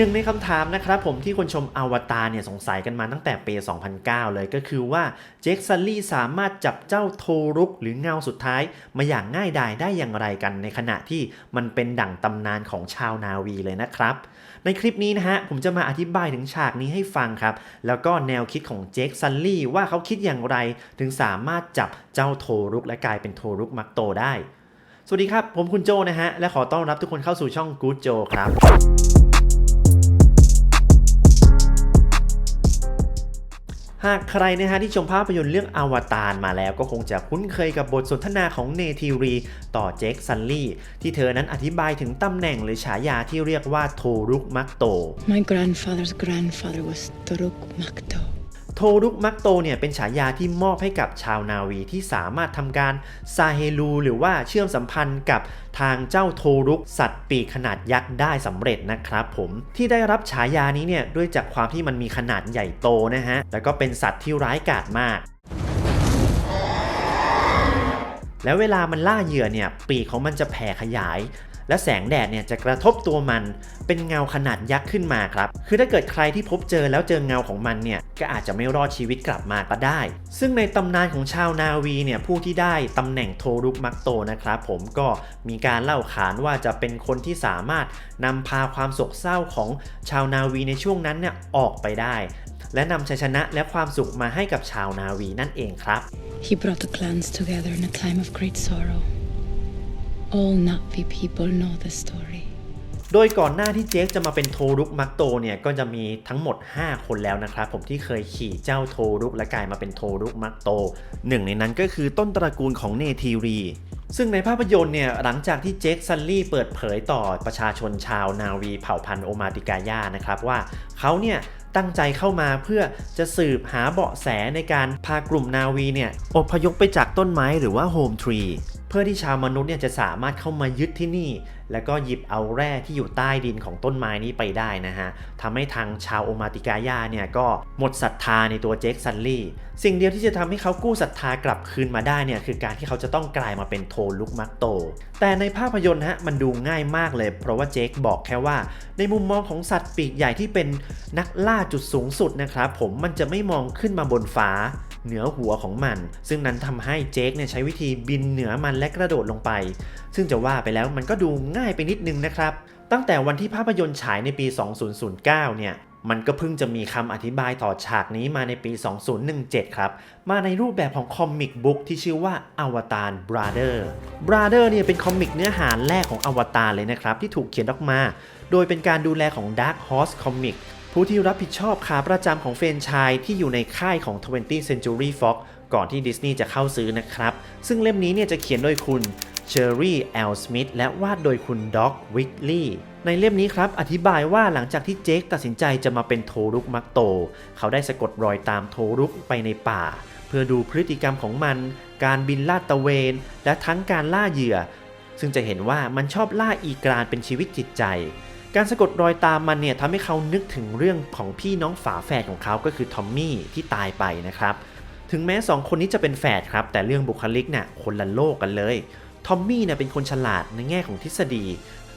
หนึ่งในคำถามนะครับผมที่คนชมอวตารเนี่ยสงสัยกันมาตั้งแต่ปี 2009 เลยก็คือว่าเจคซัลลี่สามารถจับเจ้าโทรุกหรือเงาสุดท้าย มาอย่างง่ายดายได้อย่างไรกันในขณะที่มันเป็นดั่งตำนานของชาวนาวีเลยนะครับ ในคลิปนี้นะฮะผมจะมาอธิบายถึงฉากนี้ให้ฟังครับ แล้วก็แนวคิดของเจคซัลลี่ว่าเขาคิดอย่างไร ถึงสามารถจับเจ้าโทรุกและกลายเป็นโทรุกมักโตได้ สวัสดีครับ ผมคุณโจนะฮะและขอต้อนรับทุกคนเข้าสู่ช่อง Good Joe ครับ หากใครนะฮะที่ชมภาพยนตร์เรื่องอวตารมาแล้วก็คงจะคุ้นเคยกับบทสนทนาของเนทีรีต่อเจคซันลี่ ที่เธอนั้นอธิบายถึงตำแหน่งหรือฉายาที่เรียกว่าโทรุกมักโต My grandfather's grandfather was Toruk Makto. โทรุกมักโตเนี่ยเป็นฉายาที่มอบให้กับชาวนาวีที่สามารถทำการซาเฮลูหรือว่าเชื่อมสัมพันธ์กับทางเจ้าโทรุกสัตว์ปีกขนาดยักษ์ได้สำเร็จนะครับผมที่ได้รับฉายานี้เนี่ยด้วยจากความที่มันมีขนาดใหญ่โตนะฮะแล้วก็เป็นสัตว์ที่ร้ายกาจมากแล้วเวลามันล่าเหยื่อเนี่ยปีกของมันจะแผ่ขยาย และแสงแดดเนี่ยจะกระทบตัวมันเป็นเงาขนาดยักษ์ขึ้นมาครับ คือถ้าเกิดใครที่พบเจอแล้วเจอเงาของมันเนี่ยก็อาจจะไม่รอดชีวิตกลับมาก็ได้ ซึ่งในตำนานของชาวนาวีเนี่ยผู้ที่ได้ตำแหน่งโทรุกมักโตนะครับผมก็มีการเล่าขานว่าจะเป็นคนที่สามารถนำพาความโศกเศร้าของชาวนาวีในช่วงนั้นเนี่ยออกไปได้ และนำชัยชนะและความสุขมาให้กับชาวนาวีนั่นเองครับ He brought the clans together in a time of great sorrow. All Navi people know the story. โดยก่อนหน้าที่เจคจะมาเป็นโทรุกมักโตเนี่ยก็จะมีทั้งหมด 5 คนแล้วนะครับผมที่เคยขี่เจ้าโทรุกและกลายมาเป็นโทรุกมักโต หนึ่งในนั้นก็คือต้นตระกูลของเนทีรี ซึ่งในภาพยนตร์เนี่ยหลังจากที่เจคซันลี่เปิดเผยต่อประชาชนชาวนาวีเผ่าพันธุ์โอมาติกายานะครับว่าเขาเนี่ยตั้งใจเข้ามาเพื่อจะสืบหาเบาะแสในการพากลุ่มนาวีเนี่ยอพยพไปจากต้นไม้หรือว่าโฮมทรี เพื่อที่ชาวมนุษย์เนี่ยจะสามารถเข้ามายึดที่นี่ แล้วก็หยิบเอาแร่ที่อยู่ใต้ดินของต้นไม้นี้ไปได้นะฮะทำให้ทางชาวโอมาติกายาเนี่ยก็หมดศรัทธาในตัวเจคซันลี่ สิ่งเดียวที่จะทำให้เขากู้ศรัทธากลับคืนมาได้เนี่ยคือการที่เขาจะต้องกลายมาเป็นโทลุกมักโต แต่ในภาพยนตร์ฮะมันดูง่ายมากเลย เพราะว่าเจคบอกแค่ว่า ในมุมมองของสัตว์ปีกใหญ่ที่เป็นนักล่าจุดสูงสุดนะครับผมมันจะไม่มองขึ้นมาบนฟ้า เหนือหัวของมัน ซึ่งนั้นทำให้เจคเนี่ยใช้วิธีบินเหนือมันและกระโดดลงไป ซึ่งจะว่าไปแล้วมันก็ดูง่ายไปนิดนึงนะครับ ตั้งแต่วันที่ภาพยนตร์ฉายในปี 2009 เนี่ยมันก็เพิ่งจะมีคำอธิบายต่อฉากนี้มาในปี 2017 ครับ มาในรูปแบบของคอมิกบุ๊กที่ชื่อว่าอวตาร Brother Brother เนี่ยเป็นคอมิกเนื้อหาแรกของอวตารเลยนะครับ ที่ถูกเขียนออกมา โดยเป็นการดูแลของ Dark Horse Comic ผู้ที่รับผิดชอบขาประจำของเฟรนชายที่อยู่ในค่ายของ 20th Century Fox ก่อนที่ดิสนีย์จะเข้าซื้อนะครับ ซึ่งเล่มนี้เนี่ยจะเขียนโดยคุณเชอร์รี่แอลสมิธและวาดโดยคุณด็อกวิกลีย์ในเล่มนี้ครับ อธิบายว่าหลังจากที่เจคตัดสินใจจะมาเป็นโทรุกมักโต เขาได้สะกดรอยตามโทรุกไปในป่า เพื่อดูพฤติกรรมของมัน การบินลาดตะเวน และทั้งการล่าเหยื่อ ซึ่งจะเห็นว่ามันชอบล่าอีกรานเป็นชีวิตจิตใจ การสะกดรอยตามมันเนี่ยทำให้เขานึกถึงเรื่องของพี่น้องฝาแฝดของเขาก็คือทอมมี่ที่ตายไปนะครับ ถึงแม้สองคนนี้จะเป็นแฝดครับ แต่เรื่องบุคลิกเนี่ยคนละโลกกันเลย ทอมมี่เนี่ยเป็นคนฉลาดในแง่ของทฤษฎี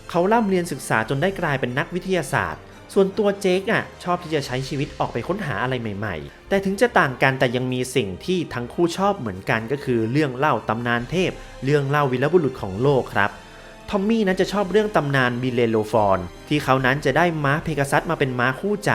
เขาร่ำเรียนศึกษาจนได้กลายเป็นนักวิทยาศาสตร์ ส่วนตัวเจคอะชอบที่จะใช้ชีวิตออกไปค้นหาอะไรใหม่ ๆ แต่ถึงจะต่างกันแต่ยังมีสิ่งที่ทั้งคู่ชอบเหมือนกันก็คือเรื่องเล่าตำนานเทพ เรื่องเล่าวีรบุรุษของโลกครับ ทอมมี่นั้นจะชอบเรื่องตำนานบิเลโลฟอน ที่เขานั้นจะได้ม้าเพกาซัสมาเป็นม้าคู่ใจ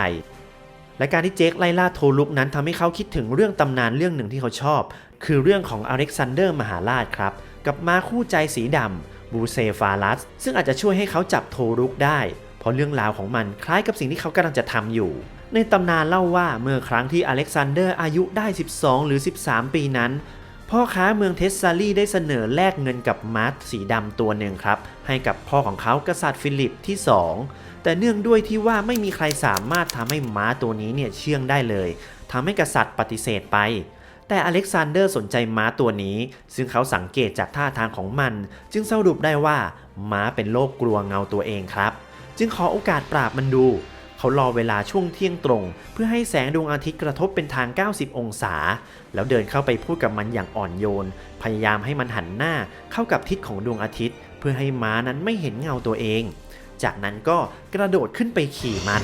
และการที่เจคไล่ล่าโทลุกนั้นทำให้เขาคิดถึงเรื่องตำนานเรื่องหนึ่งที่เขาชอบ คือเรื่องของอเล็กซานเดอร์มหาราชครับ กับม้าคู่ใจสีดำบูเซฟาลัส ซึ่งอาจจะช่วยให้เขาจับโทรุกได้ เพราะเรื่องราวของมันคล้ายกับสิ่งที่เขากำลังจะทำอยู่ ในตำนานเล่าว่าเมื่อครั้งที่อเล็กซานเดอร์อายุได้ 12 หรือ 13 ปีนั้น พ่อค้าเมืองเทสซาลีได้เสนอแลกเงินกับม้าสีดำตัวหนึ่งครับ ให้กับพ่อของเขากษัตริย์ฟิลิปที่ 2 แต่เนื่องด้วยที่ว่าไม่มีใครสามารถทำให้ม้าตัวนี้เนี่ยเชื่องได้เลยทำให้กษัตริย์ปฏิเสธไป แต่อเล็กซานเดอร์สนใจม้าตัวนี้ ซึ่งเขาสังเกตจากท่าทางของมัน จึงสรุปได้ว่าม้าเป็นโรคกลัวเงาตัวเองครับ จึงขอโอกาสปราบมันดู เขารอเวลาช่วงเที่ยงตรง เพื่อให้แสงดวงอาทิตย์กระทบเป็นทาง 90 องศา แล้วเดินเข้าไปพูดกับมันอย่างอ่อนโยน พยายามให้มันหันหน้าเข้ากับทิศของดวงอาทิตย์ เพื่อให้ม้านั้นไม่เห็นเงาตัวเอง จากนั้นก็กระโดดขึ้นไปขี่มัน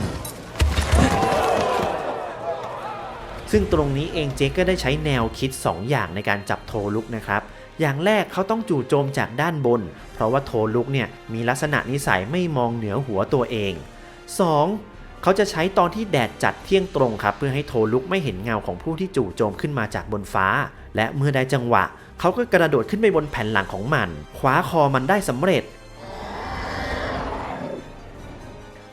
ซึ่งตรงนี้เองเจคก็ได้ใช้แนวคิด 2 อย่างในการจับโทลุกนะครับ อย่างแรกเขาต้องจู่โจมจากด้านบน เพราะว่าโทลุกเนี่ยมีลักษณะนิสัยไม่มองเหนือหัวตัวเอง 2. เขาจะใช้ตอนที่แดดจัดเที่ยงตรงครับเพื่อให้โทลุกไม่เห็นเงาของผู้ที่จู่โจมขึ้นมาจากบนฟ้า และเมื่อได้จังหวะ เขาก็กระโดดขึ้นไปบนแผ่นหลังของมันคว้าคอมันได้สำเร็จ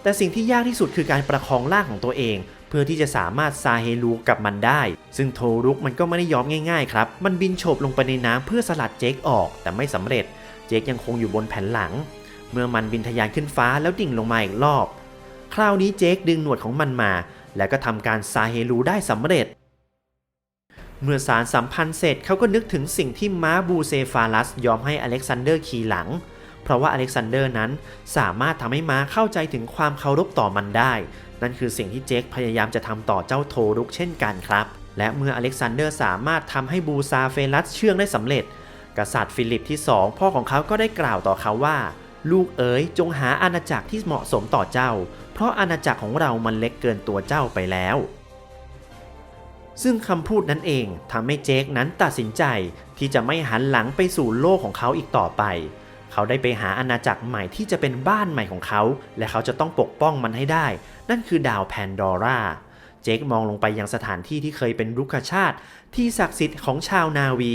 แต่สิ่งที่ยากที่สุดคือการประคองร่างของตัวเอง เพื่อที่จะสามารถซาเฮลูกับมันได้ ซึ่งโทรุกมันก็ไม่ได้ยอมง่ายๆครับมันบินโฉบลงไปในน้ำเพื่อสลัดเจคออกแต่ไม่สำเร็จ เจคยังคงอยู่บนแผ่นหลัง เมื่อมันบินทะยานขึ้นฟ้าแล้วดิ่งลงมาอีกรอบ คราวนี้เจคดึงหนวดของมันมา แล้วก็ทำการซาเฮลูได้สำเร็จ เมื่อสารสัมพันธ์เสร็จเขาก็นึกถึงสิ่งที่ม้าบูเซฟาลัสยอมให้อเล็กซานเดอร์ขี่หลัง เพราะว่าอเล็กซานเดอร์นั้นสามารถทำให้ม้าเข้าใจถึงความเคารพต่อมันได้ นั่นคือสิ่งที่เจคพยายามจะทำต่อเจ้าโทรุกเช่นกันครับ และเมื่ออเล็กซานเดอร์สามารถทำให้บูซาเฟลัสเชื่องได้สำเร็จ กษัตริย์ฟิลิปที่ 2 พ่อของเขาก็ได้กล่าวต่อเขาว่า ลูกเอ๋ยจงหาอาณาจักรที่เหมาะสมต่อเจ้า เพราะอาณาจักรของเรามันเล็กเกินตัวเจ้าไปแล้ว ซึ่งคำพูดนั้นเองทำให้เจคนั้นตัดสินใจที่จะไม่หันหลังไปสู่โลกของเขาอีกต่อไป เขาได้ไปหาอาณาจักรใหม่ที่จะเป็นบ้านใหม่ของเขา และเขาจะต้องปกป้องมันให้ได้ นั่นคือดาวแพนดอร่าเจคมองลงไปยังสถานที่ที่เคยเป็นรุกขชาติ ที่ศักดิ์สิทธิ์ของชาวนาวี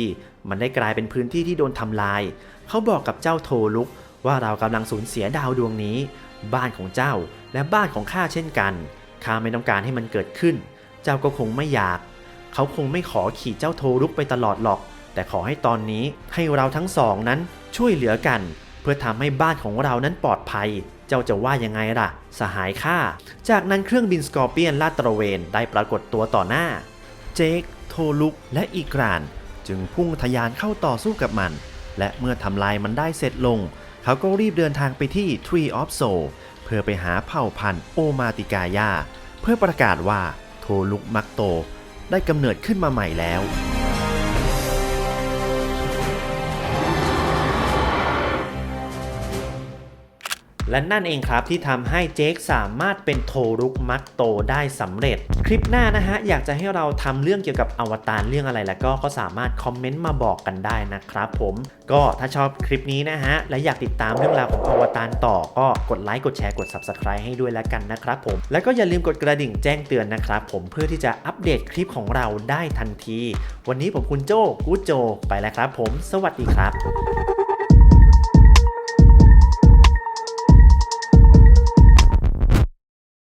มันได้กลายเป็นพื้นที่ที่โดนทำลาย เขาบอกกับเจ้าโทลุก ว่าเรากำลังสูญเสียดาวดวงนี้ บ้านของเจ้าและบ้านของข้าเช่นกันข้าไม่ต้องการให้มันเกิดขึ้น เจ้าก็คงไม่อยาก เขาคงไม่ขอขี่เจ้าโทรุกไปตลอดหรอก แต่ขอให้ตอนนี้ให้เราทั้งสองนั้นช่วยเหลือกัน เพื่อทำให้บ้านของเรานั้นปลอดภัย เจ้าจะว่ายังไงล่ะ สหายข้าจากนั้นเครื่องบินสกอร์เปียนลาดตระเวนได้ปรากฏตัวต่อหน้า เจคโทลุกและอีกราน จึงพุ่งทะยานเข้าต่อสู้กับมัน และเมื่อทำลายมันได้เสร็จลง เขาก็รีบเดินทางไปที่ Tree of Soul เพื่อไปหาเผ่าพันธุ์โอมาติกายา เพื่อประกาศว่าโทลุกมักโต ได้กำเนิดขึ้นมาใหม่แล้ว และนั่นเองครับที่ทำให้เจคสามารถเป็นโทรุกมักโตได้สำเร็จ คลิปหน้านะฮะ อยากจะให้เราทำเรื่องเกี่ยวกับอวตารเรื่องอะไรแล้วก็ก็สามารถคอมเมนต์มาบอกกันได้นะครับผม ก็ถ้าชอบคลิปนี้นะฮะ และอยากติดตามเรื่องราวของอวตารต่อก็กดไลค์กดแชร์กด Subscribe ให้ด้วยแล้วกันนะครับผม แล้วก็อย่าลืมกดกระดิ่งแจ้งเตือนนะครับผมเพื่อที่จะอัปเดตคลิปของเราได้ทันที วันนี้ผมคุณโจ้กูโจ ไปแล้วครับผม สวัสดีครับ